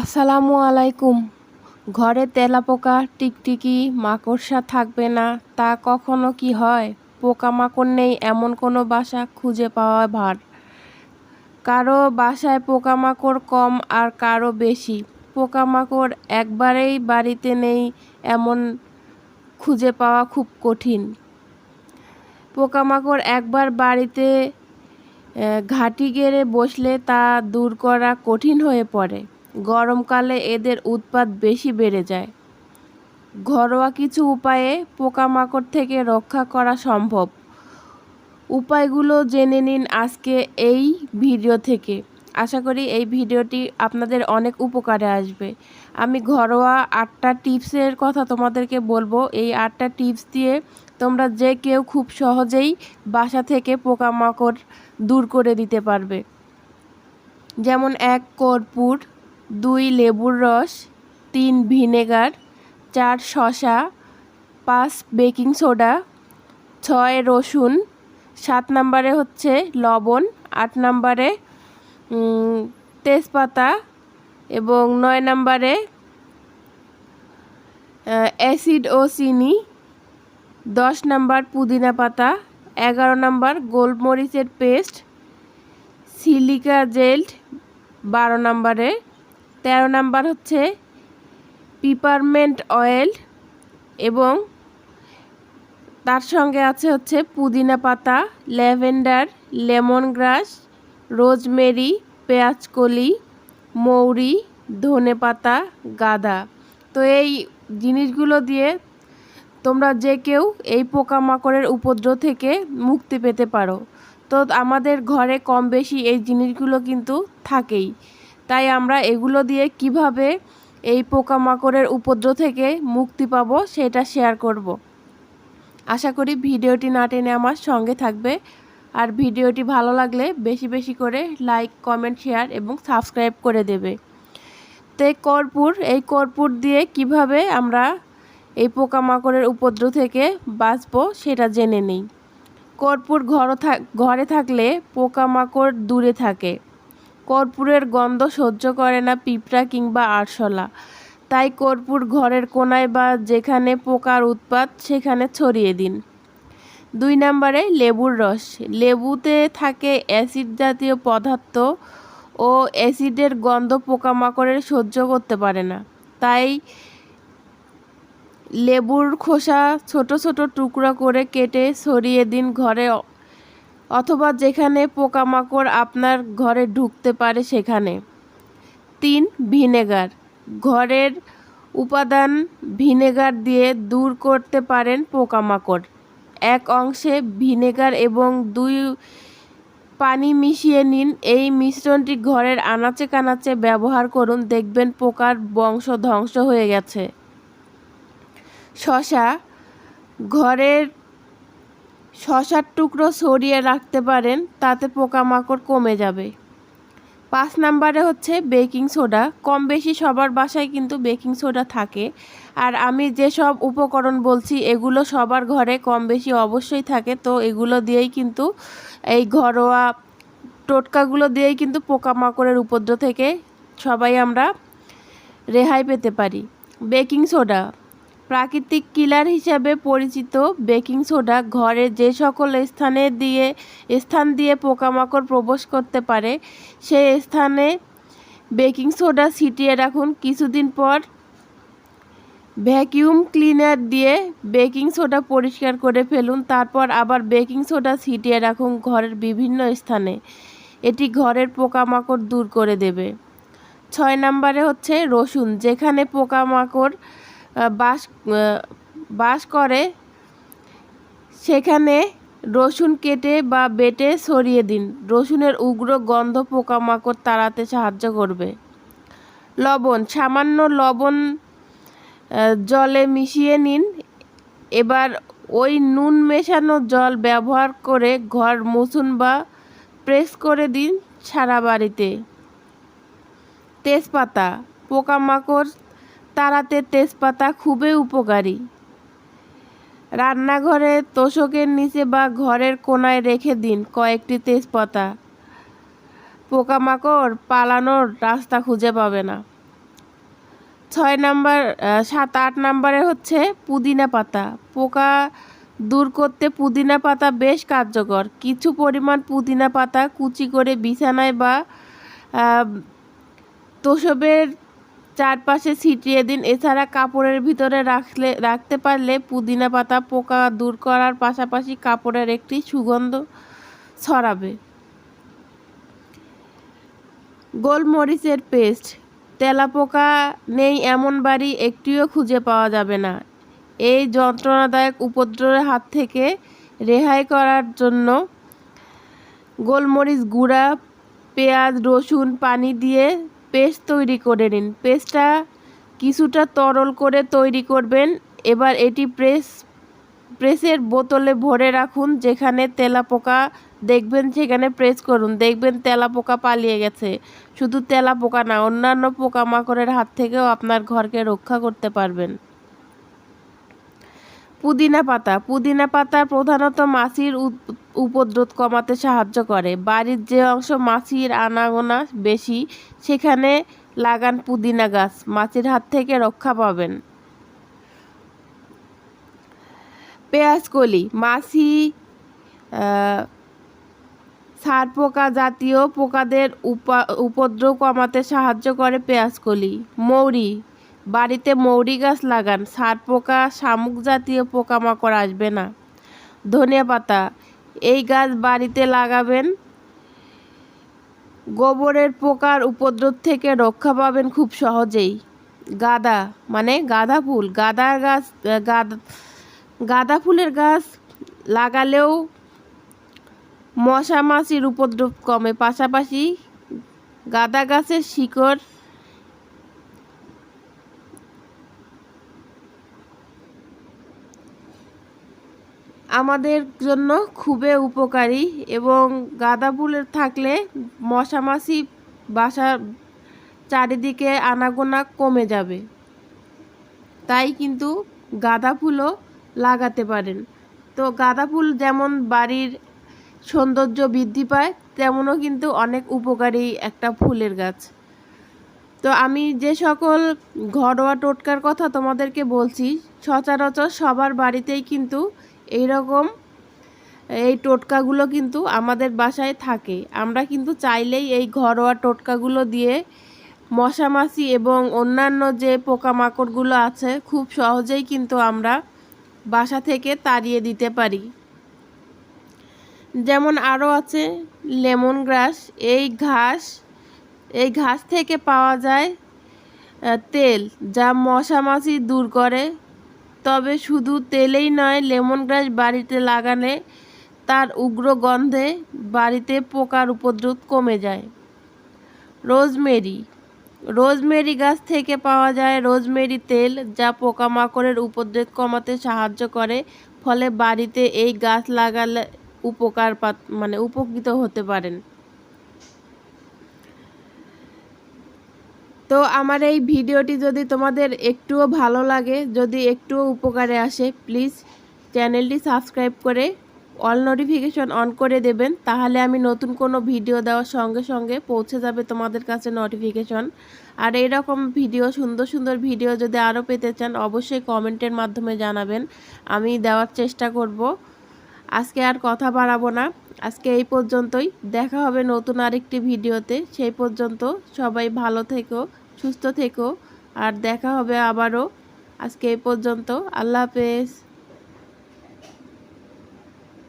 আসসালামু আলাইকুম। ঘরে তেলাপোকা, টিকটিকি, মাকড়সা থাকবে না, তা কখনো কি হয়? পোকামাকড় নেই এমন কোনো বাসা খুঁজে পাওয়া ভার। কারও বাসায় পোকামাকড় কম আর কারও বেশি। পোকামাকড় একবারেই বাড়িতে নেই এমন খুঁজে পাওয়া খুব কঠিন। পোকামাকড় একবার বাড়িতে ঘাঁটি গেড়ে বসলে তা দূর করা কঠিন হয়ে পড়ে। গরমকালে এদের উৎপাত বেশি বেড়ে যায়। ঘরোয়া কিছু উপায়ে পোকামাকড় থেকে রক্ষা করা সম্ভব। উপায়গুলো জেনে নিন আজকে এই ভিডিও থেকে। আশা করি এই ভিডিওটি আপনাদের অনেক উপকারে আসবে। আমি ঘরোয়া আটটা টিপসের কথা তোমাদেরকে বলব। এই আটটা টিপস দিয়ে তোমরা যে কেউ খুব সহজেই বাসা থেকে পোকামাকড় দূর করে দিতে পারবে। যেমন এক কর্পূর দুই লেবুর রস, তিন ভিনেগার, চার শসা, পাঁচ বেকিং সোডা, ছয় রসুন, সাত নম্বরে হচ্ছে লবণ, আট নম্বরে তেজপাতা এবং নয় নম্বরে অ্যাসিড ও চিনি, দশ নম্বর পুদিনা পাতা, এগারো নম্বর গোলমরিচের পেস্ট, সিলিকা জেল্ট, বারো নম্বরে তেরো নাম্বার হচ্ছে পিপারমেন্ট অয়েল এবং তার সঙ্গে আছে হচ্ছে পুদিনা পাতা, ল্যাভেন্ডার লেমন গ্রাস রোজমেরি, পেঁয়াজকলি, মৌরি ধনে পাতা গাদা। তো এই জিনিসগুলো দিয়ে তোমরা যে কেউ এই পোকামাকড়ের উপদ্রব থেকে মুক্তি পেতে পারো। তো আমাদের ঘরে কম বেশি এই জিনিসগুলো কিন্তু থাকেই। তাই আমরা এগুলো দিয়ে কীভাবে এই পোকামাকড়ের উপদ্রব থেকে মুক্তি পাবো সেটা শেয়ার করব। আশা করি ভিডিওটি না টেনে আমার সঙ্গে থাকবে। আর ভিডিওটি ভালো লাগলে বেশি বেশি করে লাইক কমেন্ট শেয়ার এবং সাবস্ক্রাইব করে দেবে। তো কর্পূর, এই কর্পূর দিয়ে কীভাবে আমরা এই পোকামাকড়ের উপদ্রব থেকে বাঁচবো সেটা জেনে নিই। কর্পূর ঘর ঘরে থাকলে পোকামাকড় দূরে থাকে। কর্পূরের গন্ধ সহ্য করে না পিঁপড়া কিংবা আরশোলা। তাই কর্পূর ঘরের কোনায় বা যেখানে পোকার উৎপাত, সেখানে ছড়িয়ে দিন। দুই নম্বরে লেবুর রস। লেবুতে থাকে অ্যাসিড জাতীয় পদার্থ ও অ্যাসিডের গন্ধ পোকামাকড়ের সহ্য করতে পারে না। তাই লেবুর খোসা ছোট ছোট টুকরা করে কেটে ছড়িয়ে দিন ঘরে অথবা যেখানে পোকামাকড় আপনার ঘরে ঢুকতে পারে সেখানে। তিন, ভিনেগার। ঘরের উপাদান ভিনেগার দিয়ে দূর করতে পারেন পোকামাকড়। এক অংশে ভিনেগার এবং দুই পানি মিশিয়ে নিন। এই মিশ্রণটি ঘরের আনাচে কানাচে ব্যবহার করুন। দেখবেন পোকার বংশ ধ্বংস হয়ে গেছে। শশা ঘরের শশার টুকরো সরিয়ে রাখতে পারেন, তাতে পোকামাকড় কমে যাবে। পাঁচ নাম্বারে হচ্ছে বেকিং সোডা। কম বেশি সবার বাসায় কিন্তু বেকিং সোডা থাকে। আর আমি যেসব উপকরণ বলছি, এগুলো সবার ঘরে কম বেশি অবশ্যই থাকে। তো এগুলো দিয়েই কিন্তু এই ঘরোয়া টোটকাগুলো দিয়েই কিন্তু পোকামাকড়ের উপদ্রব থেকে সবাই আমরা রেহাই পেতে পারি। Baking soda. প্রাকৃতিক কিলার হিসাবে পরিচিত বেকিং সোডা ঘরে যে সকল স্থানে দিয়ে, স্থান দিয়ে পোকামাকড় প্রবেশ করতে পারে সেই স্থানে বেকিং সোডা ছিটিয়ে রাখুন। কিছুদিন পর ভ্যাকিউম ক্লিনার দিয়ে বেকিং সোডা পরিষ্কার করে ফেলুন। তারপর আবার বেকিং সোডা ছিটিয়ে রাখুন ঘরের বিভিন্ন স্থানে। এটি ঘরের পোকামাকড় দূর করে দেবে। ছয় নম্বরে হচ্ছে রসুন। যেখানে পোকামাকড় বাস বাস করে, সেখানে রসুন কেটে বা বেটে সরিয়ে দিন। রসুনের উগ্র গন্ধ পোকামাকড় তাড়াতে সাহায্য করবে। লবণ, সামান্য লবণ জলে মিশিয়ে নিন। এবার ওই নুন মেশানো জল ব্যবহার করে ঘর মুছুন বা প্রেস করে দিন সারা বাড়িতে। তেজপাতা, পোকামাকড় তাড়াতে তেজপাতা খুবই উপকারী। রান্নাঘরে তোষকের নিচে বা ঘরের কোনায় রেখে দিন কয়েকটি তেজপাতা। পোকামাকড় পালানোর রাস্তা খুঁজে পাবে না। ছয় নাম্বার সাত, আট নাম্বারে হচ্ছে পুদিনা পাতা। পোকা দূর করতে পুদিনা পাতা বেশ কার্যকর। কিছু পরিমাণ পুদিনা পাতা কুচি করে বিছানায় বা তোষবের চারপাশে ছিটিয়ে দিন। এছাড়া কাপড়ের ভিতরে রাখলে, রাখতে পারলে পুদিনা পাতা পোকা দূর করার পাশাপাশি কাপড়ের একটি সুগন্ধ ছড়াবে। গোলমরিচের পেস্ট। তেলাপোকা নেই এমন বাড়ি একটিও খুঁজে পাওয়া যাবে না। এই যন্ত্রণাদায়ক উপদ্রবের হাত থেকে রেহাই করার জন্য গোলমরিচ গুঁড়া, পেঁয়াজ, রসুন, পানি দিয়ে পেস্ট তৈরি করে নিন। পেস্টটা কিছুটা তরল করে তৈরি করবেন। এবার এটি প্রেস, প্রেসের বোতলে ভরে রাখুন, যেখানে তেলাপোকা দেখবেন, সেখানে প্রেস করুন। দেখবেন তেলাপোকা পালিয়ে গেছে। শুধু তেলাপোকা না, অন্যান্য পোকামাকড়ের হাত থেকেও আপনার ঘরকে রক্ষা করতে পারবেন। পুদিনা পাতা। পুদিনা পাতা প্রধানত মাছির উপ- উপদ্রব কমাতে সাহায্য করে। বাড়ির যে অংশ মাছির আনাগোনা বেশি, সেখানে লাগান পুদিনা গাছ। মাছির হাত থেকে রক্ষা পাবেন। পেঁয়াজকলি মাছি সার পোকা জাতীয় পোকাদের উপা- উপদ্রব কমাতে সাহায্য করে পেঁয়াজকলি মৌরি। বাড়িতে মৌরি গাছ লাগান, সার পোকা, শামুক জাতীয় পোকামাকড় আসবে না। ধনিয়া পাতা, এই গাছ বাড়িতে লাগাবেন। গোবরের পোকার উপদ্রব থেকে রক্ষা পাবেন খুব সহজেই। গাঁদা মানে গাঁদা ফুল, গাঁদা গাছ, গাঁদা ফুলের গাছ লাগালেও মশা মাছির উপদ্রব কমে। পাশাপাশি গাঁদা গাছের শিকড় আমাদের জন্য খুবই উপকারী এবং গাঁদা ফুলের থাকলে মশা মাছি বাসার চারিদিকে আনাগোনা কমে যাবে। তাই কিন্তু গাঁদা ফুলও লাগাতে পারেন। তো গাঁদা ফুল যেমন বাড়ির সৌন্দর্য বৃদ্ধি পায়, তেমনও কিন্তু অনেক উপকারী একটা ফুলের গাছ। তো আমি যে সকল ঘরোয়া টোটকার কথা তোমাদেরকে বলছি, সচরাচর সবার বাড়িতেই কিন্তু এই রকম এই টোটকাগুলো কিন্তু আমাদের বাসায় থাকে। আমরা কিন্তু চাইলেই এই ঘরোয়া টোটকাগুলো দিয়ে মশামাছি এবং অন্যান্য যে পোকামাকড়গুলো আছে, খুব সহজেই কিন্তু আমরা বাসা থেকে তাড়িয়ে দিতে পারি। যেমন আরও আছে লেমন গ্রাস। এই ঘাস এই ঘাস থেকে পাওয়া যায় তেল যা মশামাছি দূর করে। তবে শুধু তেলেই নয়, লেমন গ্রাস বাড়িতে লাগালে তার উগ্র গন্ধে বাড়িতে পোকার উপদ্রব কমে যায়। রোজমেরি। রোজমেরি গাছ থেকে পাওয়া যায় রোজমেরি তেল যা পোকামাকড়ের উপদ্রব কমাতে সাহায্য করে, ফলে বাড়িতে এই গাছ লাগালে উপকার মানে উপকৃত হতে পারেন। তো আমার এই ভিডিওটি যদি তোমাদের একটুও ভালো লাগে, যদি একটুও উপকারে আসে প্লিজ চ্যানেলটি সাবস্ক্রাইব করে অল নোটিফিকেশন অন করে দেবেন। তাহলে আমি নতুন কোনো ভিডিও দেওয়ার সঙ্গে সঙ্গে পৌঁছে যাবে তোমাদের কাছে নোটিফিকেশন আর এইরকম ভিডিও, সুন্দর সুন্দর ভিডিও যদি আরও পেতে চান, অবশ্যই কমেন্টের মাধ্যমে জানাবেন। আমি দেওয়ার চেষ্টা করব। আজকে আর কথা বাড়াবো না। আজকে এই পর্যন্তই। দেখা হবে নতুন আরেকটি ভিডিওতে। সেই পর্যন্ত সবাই ভালো থেকো। সুস্থ থেকো আর দেখা হবে আবারও। আজকে এই পর্যন্ত আল্লাহ হাফেজ।